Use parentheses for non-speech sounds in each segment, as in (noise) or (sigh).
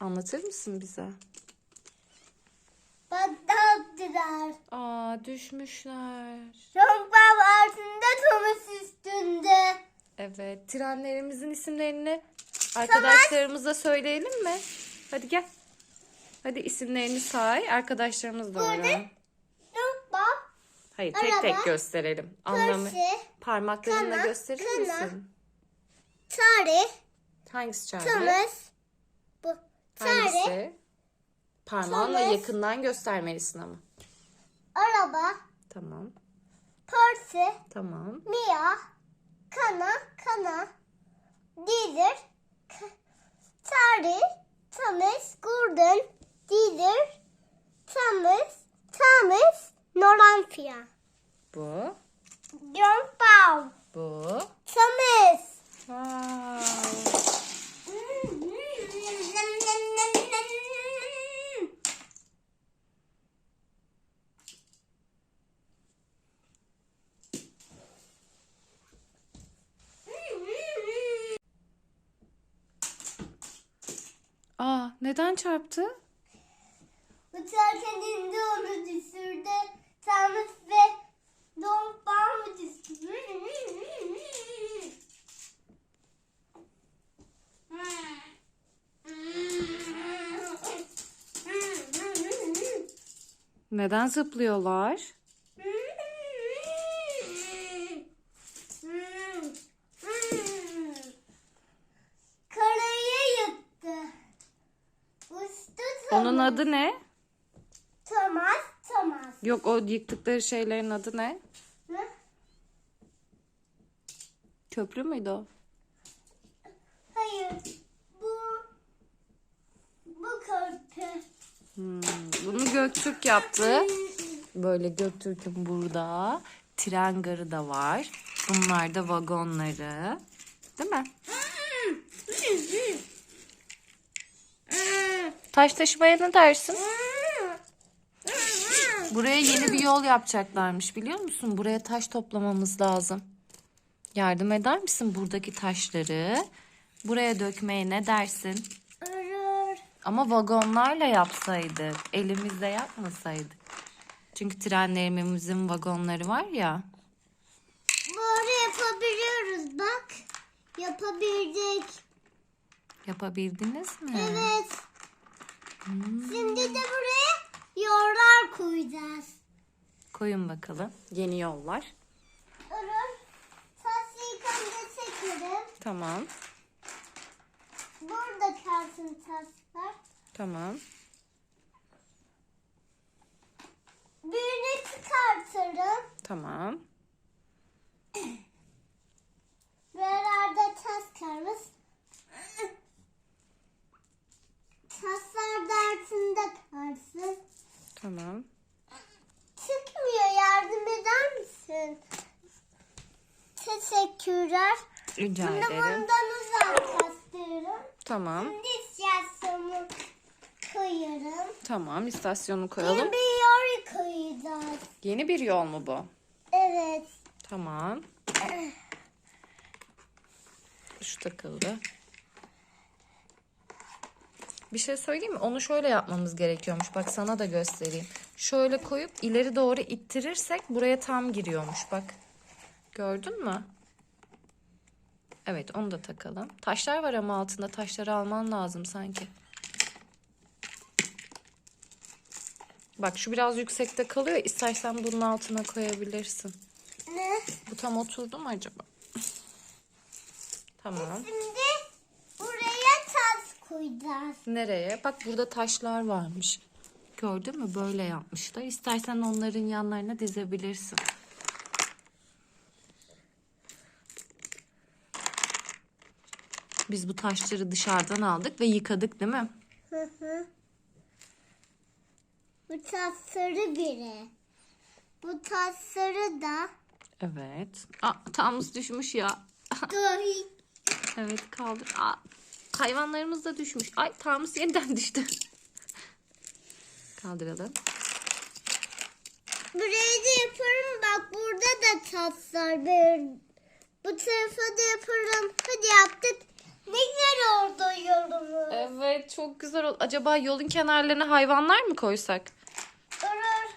Anlatır mısın bize? Yaptılar. Aa düşmüşler. Rompam altında Thomas üstünde. Evet. Trenlerimizin isimlerini arkadaşlarımıza söyleyelim mi? Hadi gel. Hadi isimlerini say. Arkadaşlarımız da öğren. Rompam. Hayır tek Araba, tek gösterelim. Anlamı. Persi. Parmaklarınla kana, gösterir kana. misin? Tarih. Hangisi Charlie? Thomas. Hangisi? Parmağınla Thomas. yakından göstermelisin ama. Araba. Tamam. Persi. Tamam. Mia. Kana. Kana. Dealer. Tarih. Thomas. Gordon. Dealer. Thomas. Thomas. Nolanfia. Bu. Rompam. Bu. Thomas. Wow. Aa neden çarptı? Uçarken indi onu düşürdü. Thomas ve Don Palm düştü. Neden zıplıyorlar? Karayı yıktı. Uçtu Onun Thomas. Adı ne? Thomas, Thomas. Yok o yıktıkları şeylerin adı ne? Ne? Köprü müydü o? Hayır. Bu bu köprü. Hmm, bunu Göktürk yaptı. Böyle Göktürk'ün burada tren garı da var. Bunlar da vagonları. Değil mi? Taş taşımaya ne dersin? Buraya yeni bir yol yapacaklarmış biliyor musun? Buraya taş toplamamız lazım. Yardım eder misin buradaki taşları? Buraya dökmeye ne dersin? Örür. Ama vagonlarla yapsaydık. Elimizle yapmasaydık. Çünkü trenlerimizin vagonları var ya. Böyle yapabiliyoruz bak. Yapabildik. Yapabildiniz mi? Evet. Şimdi de buraya yollar koyacağız. Koyun bakalım. Yeni yollar. Örür. Saç yıkandı çekerim. Tamam. Burada kalsın taşlar. Tamam. Birini çıkartırım. Tamam. Buralarda tas kalmış. Taslar da altında kalsın. Tamam. Çıkmıyor yardım eder misin? Teşekkürler. Rica Bunu ederim. bundan uzaklaştırırım. Tamam. Şimdi istasyonu koyarım. Tamam. istasyonu Yeni koyalım. bir yol koyacağız. Yeni bir yol mu bu? Evet. Tamam. (clears throat) Şu takıldı. Bir şey söyleyeyim mi? Onu şöyle yapmamız gerekiyormuş. Bak sana da göstereyim. Şöyle koyup ileri doğru ittirirsek buraya tam giriyormuş. Bak. Gördün mü? Evet onu da takalım. Taşlar var ama altında. Taşları alman lazım sanki. Bak şu biraz yüksekte kalıyor. İstersen bunun altına koyabilirsin. Ne? Bu tam oturdu mu acaba? (laughs) Tamam. Şimdi koyacağız. Nereye? Bak burada taşlar varmış. Gördün mü? Böyle yapmışlar. İstersen onların yanlarına dizebilirsin. Biz bu taşları dışarıdan aldık ve yıkadık değil mi? Hı hı. Bu tas sarı biri. Bu tas sarı da Evet. Aa, Tamız düşmüş ya. Dur. (laughs) evet kaldır. Aa, hayvanlarımız da düşmüş. Ay Tamız yeniden (laughs) düştü. Kaldıralım. Burayı da yaparım. Bak burada da taslar böyle. Bu tarafa da yaparım. Hadi yaptık. Ne güzel oldu yolumuz. Evet çok güzel. ol- Acaba yolun kenarlarına hayvanlar mı koysak? Olur. (laughs)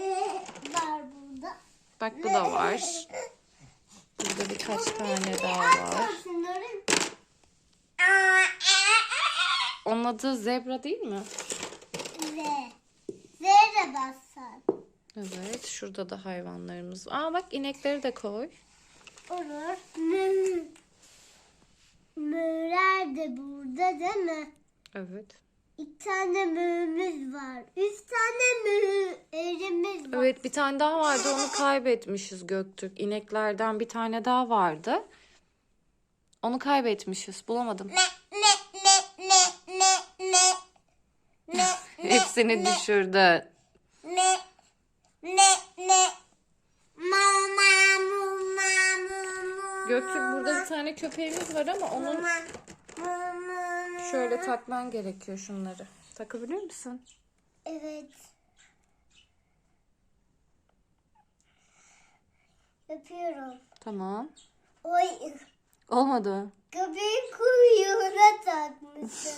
Ee, var burada. Bak bu da var. (laughs) Burada birkaç tane daha var. olsun Onun adı zebra değil mi? Z. Z'ye basar. Evet. Şurada da hayvanlarımız var. Aa bak inekleri de koy. Olur. Mü. Müler de burada değil mi? Evet. İki tane müğümüz var. Üç tane müğerimiz var. Evet bir tane daha vardı onu kaybetmişiz Göktürk. İneklerden bir tane daha vardı. Onu kaybetmişiz. Bulamadım. Ne ne ne ne ne ne Hepsini düşürdü. ne ne ne mama mama Göktürk burada bir tane köpeğimiz var ama onun şöyle takman gerekiyor şunları. Takabiliyor musun? Evet. Öpüyorum. Tamam. Oy. Olmadı. Köpeğin kuyruğuna takmışsın.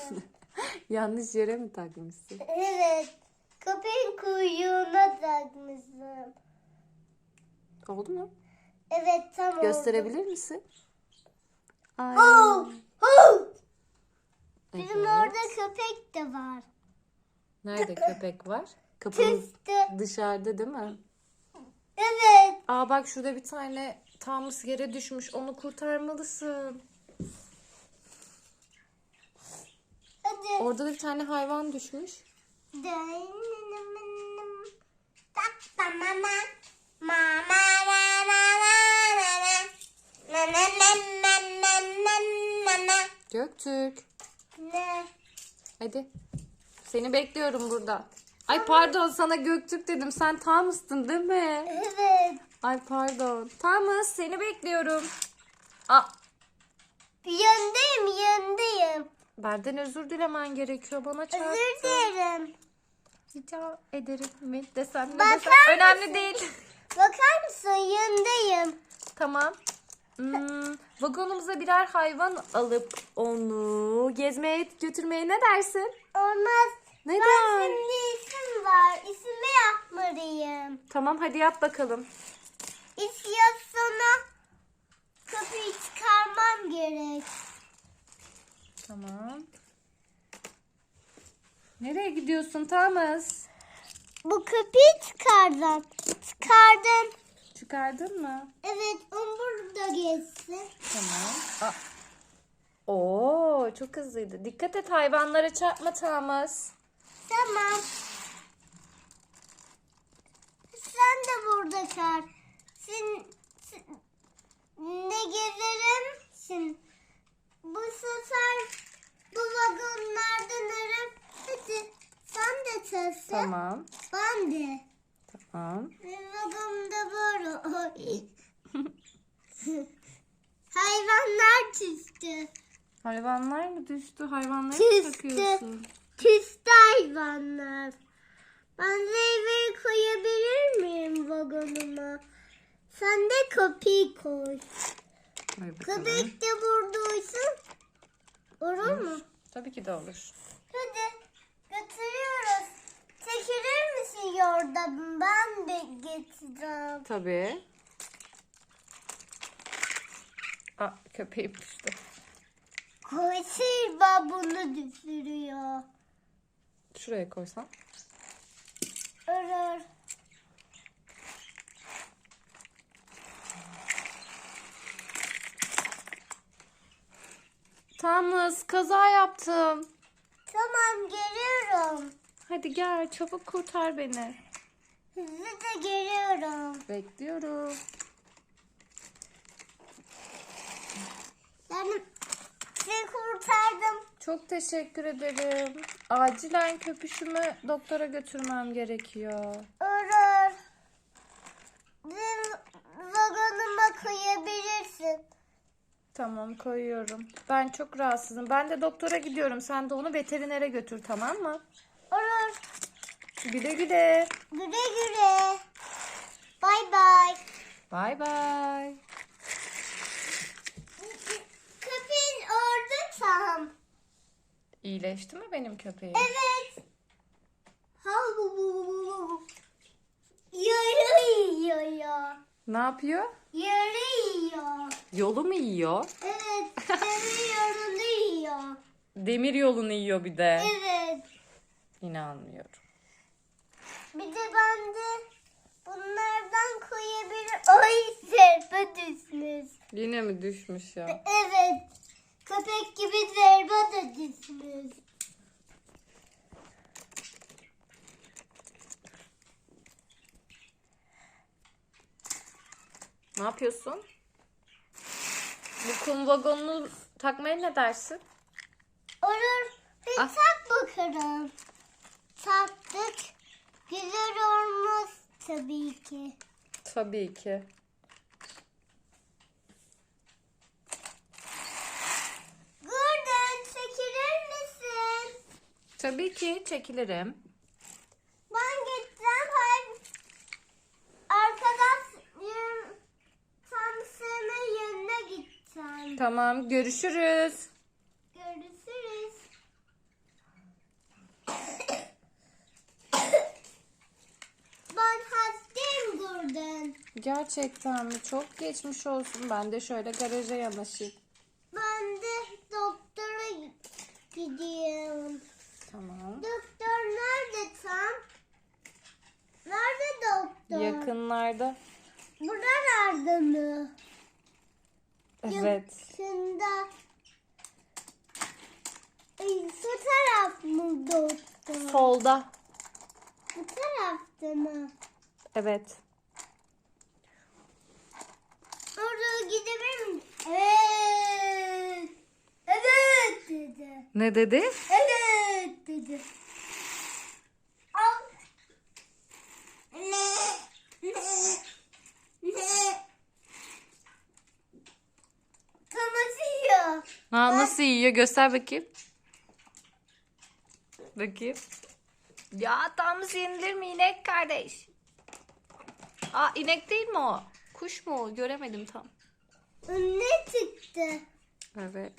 Yanlış yere mi takmışsın? evet. Köpeğin kuyruğuna takmışsın. Oldu mu? Evet tam oldu. Gösterebilir misin? Ay. Oh, oh. Bizim Evet. orada köpek de var. Nerede (laughs) köpek var? Kapının Tüstü. dışarıda değil mi? Evet. Aa bak şurada bir tane Thomas yere düşmüş. Onu kurtarmalısın. Orada da bir tane hayvan düşmüş. Göktürk. Ne? Hadi. Seni bekliyorum burada. Ay pardon sana Göktürk dedim. Sen Thomas'tın değil mi? Evet. Ay pardon. Thomas seni bekliyorum. Aa, Yanındayım yanındayım. Benden özür dilemen gerekiyor. Bana çarptı. Özür dilerim. Rica ederim mi desem ne Bakar desem. Önemli mısın? değil. Bakar mısın yanındayım. Tamam. Hmm, vagonumuza birer hayvan alıp onu gezmeye götürmeye ne dersin? Olmaz. Ben Neden? şimdi isim var. İsmi yapmalıyım. Tamam hadi yap bakalım. İstiyorsan kapıyı çıkarmam gerek. Tamam. Nereye gidiyorsun Thomas? Bu kapıyı çıkardım. Çıkardım. Çıkardın mı? Evet o burada geçsin. Tamam. Aa. Oo, çok hızlıydı. Dikkat et hayvanlara çarpma Thomas. Tamam. Sen de burada kal. Sen, sen- ne sefer bu vagonlardan arım. Hadi sen de tasın. Tamam. Ben de. Tamam. Benim vagomda var o. (laughs) Hayvanlar çizdi. Hayvanlar mı düştü? Hayvanları Küstü. mı takıyorsun? Küstü hayvanlar. Ben meyveyi koyabilir miyim vagonuma? Sen de kapıyı koy. Koy bakalım. Köpek de burada olsun. Olur mu? Tabii ki de olur. Hadi götürüyoruz. Çekilir misin yolda? Ben de getireceğim. Tabii. Aa, köpeğim düştü. Koşur bunu düşürüyor. Şuraya koysan. Örür. Thomas kaza yaptım. Tamam geliyorum. Hadi gel çabuk kurtar beni. Hızlı da geliyorum. Bekliyorum. Ben seni kurtardım. Çok teşekkür ederim. Acilen köpüşümü doktora götürmem gerekiyor. Örür. Benim vagonuma koyabilirsin. Tamam koyuyorum. Ben çok rahatsızım. Ben de doktora gidiyorum. Sen de onu veterinere götür tamam mı? Olur. Güle güle. Güle güle. Bay bay. Bay bay. Köpeğin orada tam. İyileşti mi benim köpeğim? Evet. Yarı yiyor. Ne yapıyor? Yarı yiyor. Yolu mu yiyor? Evet. Yarı yarını yiyor. Demir yolunu yiyor bir de. Evet. İnanmıyorum. Bir de ben de bunlardan koyabilirim. Ay zerbe düşmüş. Yine mi düşmüş ya? Evet. Köpek gibi zerbe de düşmüş. Ne yapıyorsun? Bu kum vagonunu takmaya ne dersin? Olur. Bir Ah. tak bakalım. Taktık. Güzel olmuş tabii ki. Tabii ki. Gordon çekilir misin? Tabii ki çekilirim. Tamam görüşürüz. Görüşürüz. ben hastayım Gordon. Gerçekten mi? Çok geçmiş olsun. Ben de şöyle garaja yanaşayım. Ben de doktora gidiyorum. Tamam. Doktor nerede tam? Nerede doktor? Yakınlarda. Buralarda mı? Evet. Yakında. Ay, şu taraf mı doktor? Solda. Bu tarafta mı? Evet. Oraya gidebilir miyim? Evet. Evet dedi. Ne dedi? Evet dedi. Al. Ne? Ne? Ne? Thomas yiyor. Ha, nasıl yiyor? Göster bakayım. Bakayım. Ya tam yenilir mi inek kardeş? Aa inek değil mi o? Kuş mu o? Göremedim tam. Ne çıktı? Evet.